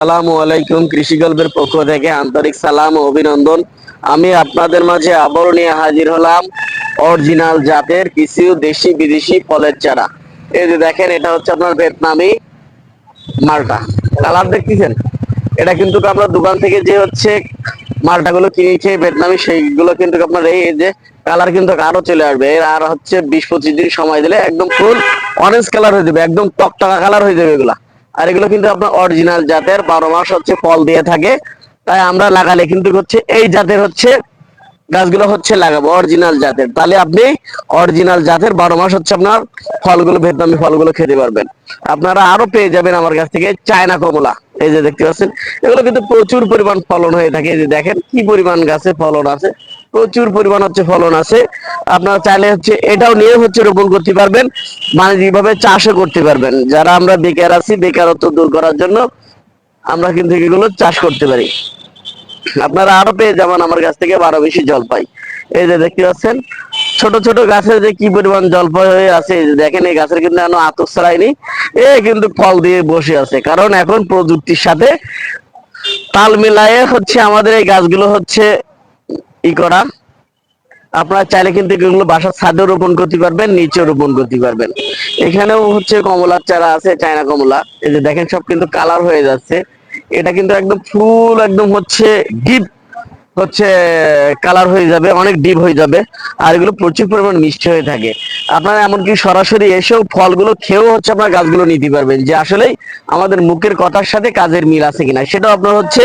আসসালামু আলাইকুম, কৃষি গল্পের পক্ষ থেকে আন্তরিক সালাম অভিনন্দন। আমি আপনাদের মাঝে আবারও নিয়ে হাজির হলাম অরিজিনাল জাতের কিছু দেশি বিদেশি ফলের চারা। এই যে দেখেন, এটা হচ্ছে আপনার ভিয়েতনামি মালটা। কালার দেখতেছেন? এটা কিন্তু আমরা দোকান থেকে যে হচ্ছে মালটাগুলো কিনেছি ভিয়েতনামি, সেইগুলো কিন্তু আপনার এই যে কালার কিন্তু আরও চলে আসবে। এর আর হচ্ছে বিশ পঁচিশ দিন সময় দিলে একদম ফুল অরেঞ্জ কালার হয়ে যাবে, একদম টকটকা কালার হয়ে যাবে এগুলা। আর এগুলো কিন্তু আপনার অরিজিনাল জাতের, বারো মাস হচ্ছে ফল দিয়ে থাকে। তাই আমরা লাগালে কিন্তু হচ্ছে এই জাতের হচ্ছে গাছগুলো হচ্ছে লাগাবো অরিজিনাল জাতের। তাহলে আপনি অরিজিনাল জাতের বারো মাস হচ্ছে আপনার ফলগুলো, ভিয়েতনামি ফলগুলো খেতে পারবেন। আপনারা আরও পেয়ে যাবেন আমার কাছ থেকে চায়না কমলা। এই যে দেখতে পাচ্ছেন, এগুলো কিন্তু প্রচুর পরিমাণ ফলন হয়ে থাকে। এই যে দেখেন কি পরিমাণ গাছে ফলন আছে। প্রচুর পরিমাণ হচ্ছে ফলন আছে। আপনারা চাইলে হচ্ছে এটাও নিয়ে হচ্ছে রোপণ করতে পারবেন। বাণিজ্যিকভাবে চাষও করতে পারবেন। যারা আমরা বেকার আছি, বেকারত্ব দূর করার জন্য আমরা কিন্তু এগুলো চাষ করতে পারি। আপনারা আরও পেয়ে যাবেন আমার কাছ থেকে বারো বেশি জলপাই এই যে দেখতে পাচ্ছেন, ছোট ছোট গাছের যে কি পরিমাণ জলপাই হয়ে আছে দেখেন, এই গাছের কিন্তু এখনও আতর ছড়ায়নি। এ কিন্তু ফল দিয়ে বসে আছে। কারণ এখন প্রযুক্তির সাথে তাল মিলায়ে হচ্ছে আমাদের এই গাছগুলো হচ্ছে ই করা। আপনারা চাইলে কিন্তু এগুলো বাসার ছাদে রোপণ করতে পারবেন নিচে রোপণ করতে পারবেন। এখানেও হচ্ছে কমলার চারা আছে, চায়না কমলা। এই যে দেখেন সব কিন্তু কালার হয়ে যাচ্ছে। এটা কিন্তু একদম ফুল একদম হচ্ছে ডিপ হচ্ছে কালার হয়ে যাবে, অনেক ডিপ হয়ে যাবে, আর এগুলো প্রচুর পরিমাণ মিষ্টি হয়ে থাকে। আপনারা এমনকি সরাসরি এসেও ফলগুলো খেয়েও হচ্ছে আপনার গাছগুলো নিতে পারবেন, যে আসলেই আমাদের মুখের কথার সাথে কাজের মিল আছে কিনা। সেটাও আপনার হচ্ছে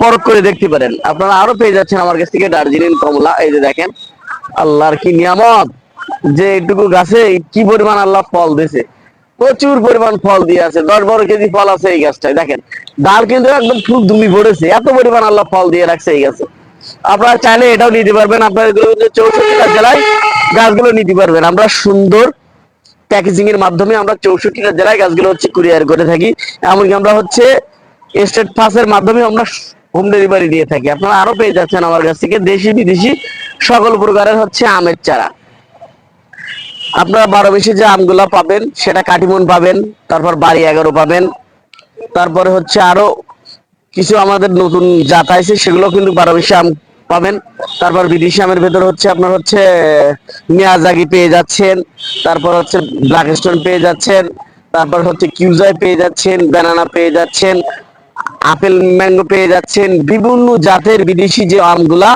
পরখ করে দেখতে পারেন। আপনারা আরও পেয়ে যাচ্ছেন আমার কাছ থেকে দার্জিলিং কমলা, এই যে দেখেন। আল্লাহর কি নিয়ামত! যে এইটুকু গাছে কি পরিমাণ আল্লাহ ফল দিয়েছে। প্রচুর পরিমাণ ফল দিয়ে আছে, দশ বারো কেজি ফল আছে এই গাছটায়, দেখেন। ডাল কিন্তু একদম ফুল দুমি পড়েছে, এত পরিমাণ আল্লাহ ফল দিয়ে রাখছে এই গাছে। আপনারা চাইলে এটাও নিতে পারবেন। আপনার চৌষট্টিটা জেলায় গাছগুলো নিতে পারবেন। আমরা সুন্দর প্যাকেজিং এর মাধ্যমে আমরা চৌষট্টিটা জেলায় গাছগুলো হচ্ছে কুরিয়ার করে থাকি। এমনকি আমরা হচ্ছে স্টেট পাসের মাধ্যমে আমরা হোম ডেলিভারি দিয়ে থাকি। আপনারা আরও পেয়ে যাচ্ছেন আমার কাছ থেকে দেশি, বিদেশি সকল প্রকারের হচ্ছে আমের চারা। আপনারা বারো বেশি যে আমগুলা পাবেন, সেটা কাটিমন পাবেন, তারপর বাড়ি এগারো পাবেন, তারপরে হচ্ছে আরও কিছু আমাদের নতুন জাত আছে সেগুলো কিন্তু বারো আম পাবেন। তারপর বিদেশি আমের ভেতর হচ্ছে আপনার হচ্ছে মিয়াজাগি পেয়ে যাচ্ছেন, তারপর হচ্ছে ব্ল্যাক স্টোন পেয়ে যাচ্ছেন, তারপর হচ্ছে কিউজাই পেয়ে যাচ্ছেন, ব্যানানা পেয়ে যাচ্ছেন, আপেল, ম্যাঙ্গো পেয়ে যাচ্ছেন, বিভিন্ন জাতের বিদেশি যে আমগুলা,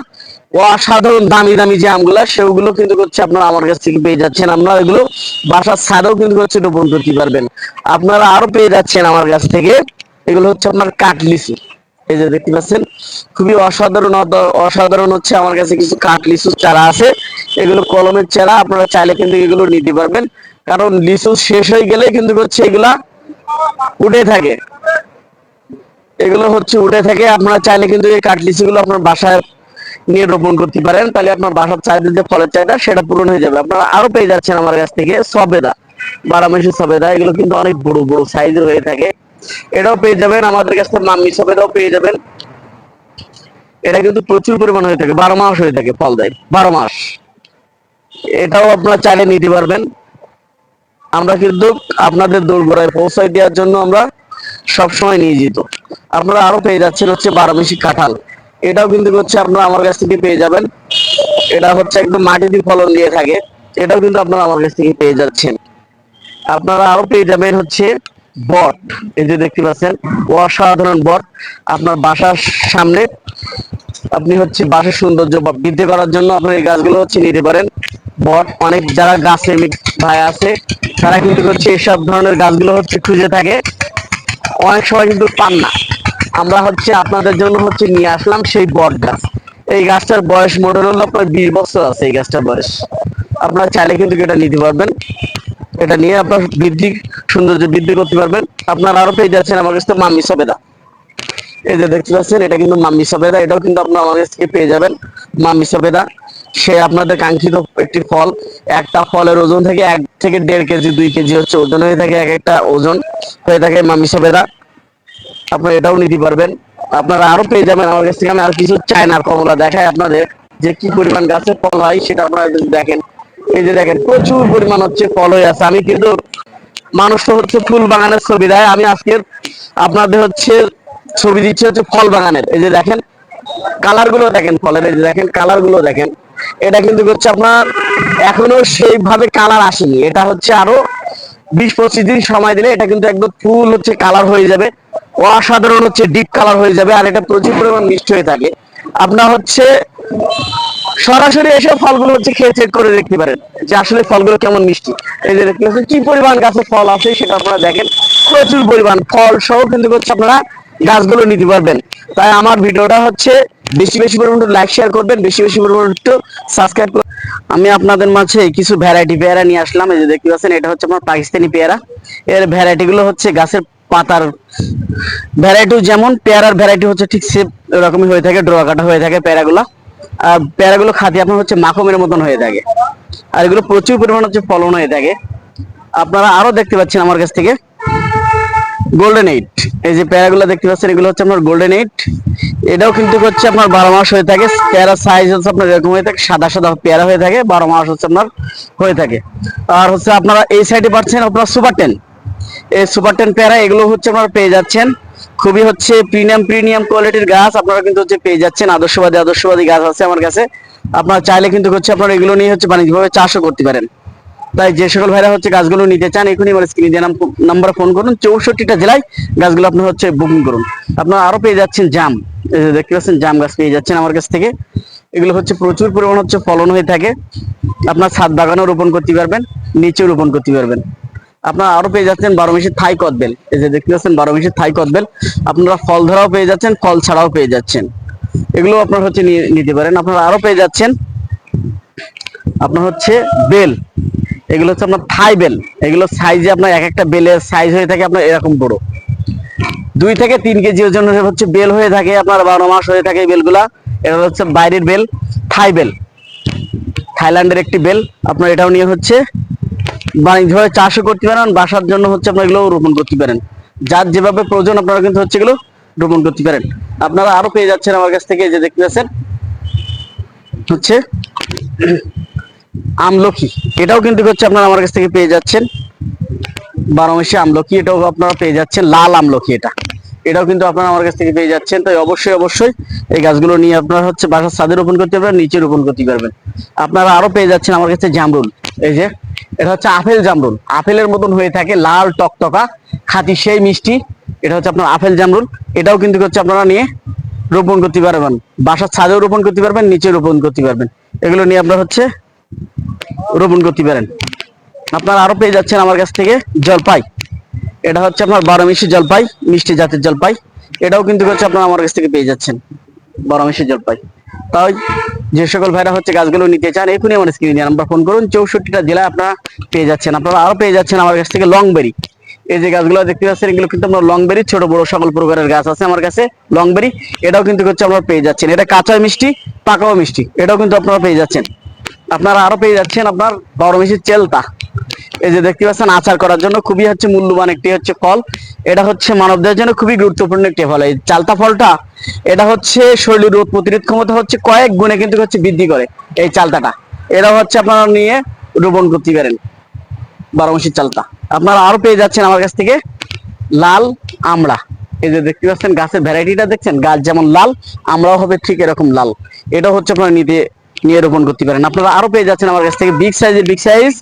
অসাধারণ দামি দামি যে আমগুলা, সেগুলো কিন্তু হচ্ছে আপনারা আমার কাছ থেকে পেয়ে যাচ্ছেন। আপনারা এগুলো বাসার ছাদেও কিন্তু হচ্ছে রোপণ করতে পারবেন। আপনারা আরও পেয়ে যাচ্ছেন আমার কাছ থেকে। এগুলো হচ্ছে আপনার কাঠলিচু এই যে দেখতে পাচ্ছেন, খুবই অসাধারণ অসাধারণ হচ্ছে আমার কাছে কিছু কাঠলিচু চারা আছে। এগুলো কলমের চারা, আপনারা চাইলে কিন্তু এগুলো নিতে পারবেন। কারণ লিচু শেষ হয়ে গেলে কিন্তু হচ্ছে এগুলা উঠে থাকে। এগুলো হচ্ছে উঠে থাকে, আপনারা চাইলে কিন্তু এই কাঠলিচি গুলো আপনার বাসায় নিয়ে রোপণ করতে পারেন। তাহলে আপনার বাসার চাহিদা যে ফলের চাহিদা, সেটা পূরণ হয়ে যাবে। আপনারা আরও পেয়ে যাচ্ছেন আমার কাছ থেকে সবেদা বারামেশি সবেদা। এগুলো কিন্তু অনেক বড় বড় সাইজের হয়ে থাকে। এটাও পেয়ে যাবেন, আমাদের কাছ মাম্মি সবেদাও পেয়ে যাবেন। এটা কিন্তু প্রচুর পরিমাণ হয়ে থাকে, বারো মাস হয়ে থাকে ফল দেয়, বারো মাস। এটাও আপনারা চাইলে নিতে পারবেন। আমরা কিন্তু আপনাদের দোরগোড়ায় পৌঁছায় দেওয়ার জন্য আমরা সবসময় নিয়োজিত আপনারা আরও পেয়ে যাচ্ছেন হচ্ছে বারোমেশি কাঁঠাল। এটাও কিন্তু হচ্ছে আপনারা আমার কাছ থেকে পেয়ে যাবেন। এটা হচ্ছে একদম মাটিতে ফলন দিয়ে থাকে। এটাও কিন্তু আপনারা আমার কাছ থেকে পেয়ে যাচ্ছেন। আপনারা আরও পেয়ে যাবেন হচ্ছে বট। এই যে দেখতে পাচ্ছেন, অসাধারণ বট। আপনার বাসার সামনে আপনি হচ্ছে বাসার সৌন্দর্য বৃদ্ধি করার জন্য আপনি এই গাছগুলো হচ্ছে নিতে পারেন। বট, অনেক যারা গাছ ভাই আছে, তারা কিন্তু হচ্ছে এসব ধরনের গাছগুলো হচ্ছে খুঁজে থাকে। অনেক সময় কিন্তু পান না। আমরা হচ্ছে আপনাদের জন্য হচ্ছে নিয়ে আসলাম সেই বট গাছ। এই গাছটার বয়স হলো আপনার বিশ বছর আছে, এই গাছটার বয়স। আপনারা চাইলে কিন্তু এটা নিতে পারবেন। এটা নিয়ে আপনার বৃদ্ধি, সৌন্দর্য বৃদ্ধি করতে পারবেন। আপনারা আরও পেয়ে যাচ্ছেন আমার কাছে মাম্মি সবেদা। এই যে দেখতে পাচ্ছেন, এটা কিন্তু মাম্মি সবেদা, এটাও কিন্তু আপনারা আমার কাছ থেকে পেয়ে যাবেন। মাম্মি সবেদা, সে আপনাদের কাঙ্ক্ষিত একটি ফল। একটা ফলের ওজন থেকে এক থেকে দেড় কেজি, দুই কেজি হচ্ছে ওজন। হয়ে থাকে এক একটা ওজন। হয়ে থাকে মাম্মি সবেদা। আপনারা এটাও নিতে পারবেন। আপনারা আরও পেয়ে যাবেন আমার কাছ থেকে। আমি আর কিছু চায়নার কমলা দেখাই আপনাদের যে কি পরিমাণ গাছের ফল হয়, সেটা আপনারা দেখেন। এই যে দেখেন, প্রচুর পরিমাণ হচ্ছে ফল হয়ে আছে। আমি কিন্তু মানুষ তো হচ্ছে ফুল বাগানের ছবি দেয়। আমি আজকের আপনাদের হচ্ছে ছবি দিচ্ছে হচ্ছে ফল বাগানের। এই যে দেখেন কালারগুলো দেখেন ফলের। এই যে দেখেন কালারগুলো দেখেন। এটা কিন্তু হচ্ছে আপনার এখনও সেইভাবে কালার আসেনি। এটা হচ্ছে আরও বিশ পঁচিশ দিন সময় দিলে এটা কিন্তু একদম ফুল হচ্ছে কালার হয়ে যাবে। অসাধারণ হচ্ছে, ডিপ কালার হয়ে যাবে। আর এটা প্রচুর পরিমাণ মিষ্টি হয়ে থাকে। আপনার হচ্ছে সরাসরি এসে ফলগুলো হচ্ছে খেয়ে চেক করে দেখতে পারেন যে আসলে ফলগুলো কেমন মিষ্টি। এই যে দেখতে পাচ্ছেন, কি পরিমাণ গাছে ফল আছে সেটা আপনারা দেখেন। প্রচুর পরিমাণ ফল সহ কিন্তু হচ্ছে আপনারা গাছগুলো নিতে পারবেন। তাই আমার ভিডিওটা হচ্ছে বেশি বেশি পরিমাণ লাইক শেয়ার করবেন, বেশি বেশি পরিমাণ একটু সাবস্ক্রাইব করবেন। আমি আপনাদের মাঝে কিছু ভ্যারাইটি পেয়ারা নিয়ে আসলাম। এই যে দেখতে পাচ্ছেন, এটা হচ্ছে আপনার পাকিস্তানি পেয়ারা। এর ভ্যারাইটি গুলো হচ্ছে গাছের পাতার ভ্যারাইটি যেমন, পেয়ারার ভ্যারাইটি হচ্ছে ঠিক সেম এরকমই হয়ে থাকে ড্রোয়া কাটা হয়ে থাকে পেয়ারাগুলো। পেয়ারাগুলো খাতে আপনার হচ্ছে মাখমের মতন হয়ে থাকে। আর এগুলো প্রচুর পরিমাণ হচ্ছে ফলন হয়ে থাকে। আপনারা আরও দেখতে পাচ্ছেন আমার কাছ থেকে। গোল্ডেন এইট এই যে পেয়ারাগুলো দেখতে পাচ্ছেন, এগুলো হচ্ছে আপনার গোল্ডেন এইট এটাও কিন্তু হচ্ছে আপনার বারো মাস হয়ে থাকে। প্যারা সাইজ হচ্ছে আপনার এরকম হয়ে থাকে, সাদা সাদা পেয়ারা হয়ে থাকে, বারো মাস হচ্ছে আপনার হয়ে থাকে। আর হচ্ছে আপনারা এই সাইডে পাচ্ছেন আপনার সুপার টেন এই সুপার টেন পেয়ারা, এগুলো হচ্ছে আপনারা পেয়ে যাচ্ছেন। খুবই হচ্ছে প্রিমিয়াম প্রিমিয়াম কোয়ালিটির গাছ আপনারা কিন্তু হচ্ছে পেয়ে যাচ্ছেন। আদর্শবাদী আদর্শবাদী গাছ আছে আমার কাছে। আপনারা চাইলে কিন্তু হচ্ছে আপনারা এগুলো নিয়ে হচ্ছে বাণিজ্যিকভাবে চাষও করতে পারেন। তাই যে সকল ভাইরা হচ্ছে গাছগুলো নিতে চান, এখনই আমার স্ক্রিনে দিয়ে নাম্বারে ফোন করুন। চৌষট্টিটা জেলায় গাছগুলো আপনার হচ্ছে বুকিং করুন। আপনারা আরও পেয়ে যাচ্ছেন জাম। দেখতে পাচ্ছেন, জাম গাছ পেয়ে যাচ্ছেন আমার কাছ থেকে। এগুলো হচ্ছে প্রচুর পরিমাণ হচ্ছে ফলন হয়ে থাকে। আপনার ছাদ বাগানেও রোপণ করতে পারবেন, নিচেও রোপণ করতে পারবেন। আপনারা আরও পেয়ে যাচ্ছেন বারো মাসের থাই কদবেল এই যে দেখতে পাচ্ছেন বারো মাসের থাই কদবেল আপনারা ফল ধরাও পেয়ে যাচ্ছেন, ফল ছাড়াও পেয়ে যাচ্ছেন। এগুলো আপনারা হচ্ছে নিতে পারেন। আপনারা আরও পেয়ে যাচ্ছেন, আপনার হচ্ছে বেল। এগুলো হচ্ছে আপনার থাই বেল। এগুলো সাইজে আপনার এক একটা বেলের সাইজ হয়ে থাকে আপনার এরকম বড়। দুই থেকে তিন কেজি ওজনের হচ্ছে বেল হয়ে থাকে আপনার বারো মাস হয়ে থাকে বেলগুলা। এটা হচ্ছে বাইরের বেল, থাই বেল। থাইল্যান্ডের একটি বেল। আপনার এটাও নিয়ে হচ্ছে বাণিজ্যভাবে চাষও করতে পারেন বাসার জন্য হচ্ছে আপনার এগুলো রোপণ করতে পারেন। যার যেভাবে প্রয়োজন আপনারা কিন্তু হচ্ছে এগুলো রোপণ করতে পারেন। আপনারা আরও পেয়ে যাচ্ছেন আমার কাছ থেকে যে দেখতে পাচ্ছেন, হচ্ছে আমলকি। এটাও কিন্তু হচ্ছে আপনারা আমার কাছ থেকে পেয়ে যাচ্ছেন। বারো মাসে আমলকি, এটাও আপনারা পেয়ে যাচ্ছেন। লাল আমলকি এটা। এটাও কিন্তু আপনারা আমার কাছ থেকে পেয়ে যাচ্ছেন। তাই অবশ্যই অবশ্যই এই গাছগুলো নিয়ে আপনারা হচ্ছে বাসার ছাদে রোপণ করতে পারবেন, নিচে রোপণ করতে পারবেন। আপনারা আরও পেয়ে যাচ্ছেন আমার কাছে জামরুল। এই যে এটা হচ্ছে আপেল জামরুল। আপেলের মতন হয়ে থাকে, লাল টকটকা, খাঁটি সেই মিষ্টি। এটা হচ্ছে আপনার আপেল জামরুল। এটাও কিন্তু হচ্ছে আপনারা নিয়ে রোপণ করতে পারবেন। বাসার ছাদেও রোপণ করতে পারবেন নিচে রোপণ করতে পারবেন। এগুলো নিয়ে আপনারা হচ্ছে রোপণ করতে পারেন। আপনারা আরও পেয়ে যাচ্ছেন আমার কাছ থেকে জলপাই। এটা হচ্ছে আপনার বারো মিশি জলপাই, মিষ্টি জাতের জলপাই। এটাও কিন্তু হচ্ছে আপনারা আমার কাছ থেকে পেয়ে যাচ্ছেন, বারো মিশি জলপাই। তাই যে সকল ভাইরা হচ্ছে গাছগুলো নিতে চান এখনই আমার স্ক্রিনে নাম্বার ফোন করুন। চৌষট্টিটা জেলায় আপনারা পেয়ে যাচ্ছেন। আপনারা আরও পেয়ে যাচ্ছেন আমার কাছ থেকে লং বেরি এই যে গাছগুলো দেখতে পাচ্ছেন, এগুলো কিন্তু আপনার লংবেরি, ছোট, বড় সকল প্রকারের গাছ আছে আমার কাছে লং বেরি এটাও কিন্তু হচ্ছে আপনারা পেয়ে যাচ্ছেন। এটা কাঁচা মিষ্টি, পাকাও মিষ্টি, এটাও কিন্তু আপনারা পেয়ে যাচ্ছেন। আপনারা আরও পেয়ে যাচ্ছেন আপনার বারো মিষ্টির চেলতা। এই যে দেখতে পাচ্ছেন, আচার করার জন্য খুবই হচ্ছে মূল্যবান একটি হচ্ছে ফল। এটা হচ্ছে মানবদের জন্য খুবই গুরুত্বপূর্ণ একটি ফল। এই চালতা ফলটা, এটা হচ্ছে শরীরের রোগ প্রতিরোধ ক্ষমতা হচ্ছে কয়েক গুণে কিন্তু হচ্ছে বৃদ্ধি করে এই চালতাটা। এরা হচ্ছে আপনারা নিয়ে রোপণ করতে পারেন বারো মাসির চালতা। আপনারা আরও পেয়ে যাচ্ছেন আমার কাছ থেকে লাল আমড়া। এই যে দেখতে পাচ্ছেন, গাছের ভ্যারাইটিটা দেখছেন, গাছ যেমন লাল আমরাও হবে ঠিক এরকম লাল। এটা হচ্ছে আপনারা নিতে নিয়ে রোপণ করতে পারেন। আপনারা আরও পেয়ে যাচ্ছেন আমার কাছ থেকে বিগ সাইজের বিগ সাইজ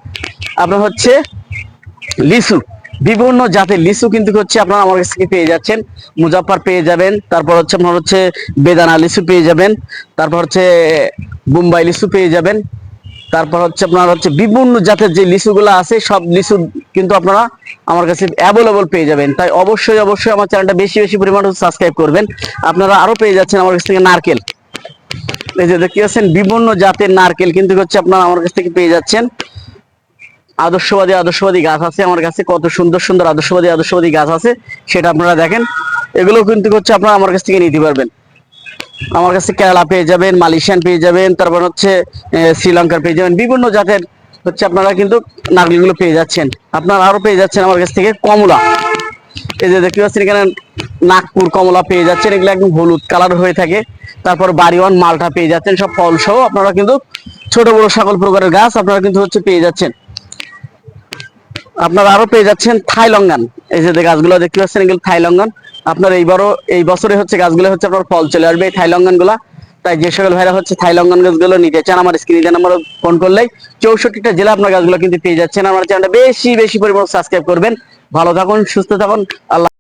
আপনার হচ্ছে লিচু, বিভিন্ন জাতের লিচু কিন্তু হচ্ছে আপনারা আমার কাছ থেকে পেয়ে যাচ্ছেন। মুজাফফর পেয়ে যাবেন, তারপর হচ্ছে আপনার হচ্ছে বেদানা লিচু পেয়ে যাবেন, তারপর হচ্ছে বোম্বাই লিচু পেয়ে যাবেন, তারপর হচ্ছে আপনার হচ্ছে বিভিন্ন জাতের যে লিচুগুলো আছে, সব লিচু কিন্তু আপনারা আমার কাছে অ্যাভেলেবল পেয়ে যাবেন। তাই অবশ্যই অবশ্যই আমার চ্যানেলটা বেশি বেশি পরিমাণে সাবস্ক্রাইব করবেন। আপনারা আরও পেয়ে যাচ্ছেন আমার কাছ থেকে নারকেল। এই যে দেখতে পাচ্ছেন, বিভিন্ন জাতের নারকেল কিন্তু হচ্ছে আপনারা আমার কাছ থেকে পেয়ে যাচ্ছেন। আদর্শবাদী আদর্শবাদী গাছ আছে আমার কাছে, কত সুন্দর সুন্দর আদর্শবাদী আদর্শবাদী গাছ আছে, সেটা আপনারা দেখেন। এগুলো কিন্তু হচ্ছে আপনারা আমার কাছ থেকে নিতে পারবেন। আমার কাছে কেরালা পেয়ে যাবেন, মালয়েশিয়ান পেয়ে যাবেন, তারপর হচ্ছে শ্রীলঙ্কার পেয়ে যাবেন, বিভিন্ন জাতের হচ্ছে আপনারা কিন্তু নারকেলগুলো পেয়ে যাচ্ছেন। আপনারা আরও পেয়ে যাচ্ছেন আমার কাছ থেকে কমলা। এই যে দেখতে পাচ্ছেন এখানে নাগপুর কমলা পেয়ে যাচ্ছেন, এগুলো একদম হলুদ কালার হয়ে থাকে। তারপর বাড়িওয়ান মালটা পেয়ে যাচ্ছেন, সব ফল সহ। আপনারা কিন্তু ছোট, বড় সকল প্রকারের গাছ আপনারা কিন্তু হচ্ছে পেয়ে যাচ্ছেন। আপনারা আরও পেয়ে যাচ্ছেন থাই লঙ্গান এই যে গাছগুলো দেখতে পাচ্ছেন, এগুলো থাই লঙ্গান আপনার এইবারও, এই বছরে হচ্ছে গাছগুলো হচ্ছে আপনার ফল চলে আসবে এই থাইলঙ্গনগুলা তাই যে সকল ভাইরা হচ্ছে থাইলঙ্গন গাছগুলো নিতে চান, আমার স্ক্রিনে নাম্বার ফোন করলেই চৌষট্টিটা জেলা আপনার গাছগুলো কিন্তু পেয়ে যাচ্ছেন। আমার চ্যানেলটা বেশি বেশি পরিমাণ সাবস্ক্রাইব করবেন। ভালো থাকুন, সুস্থ থাকুন। আল্লাহ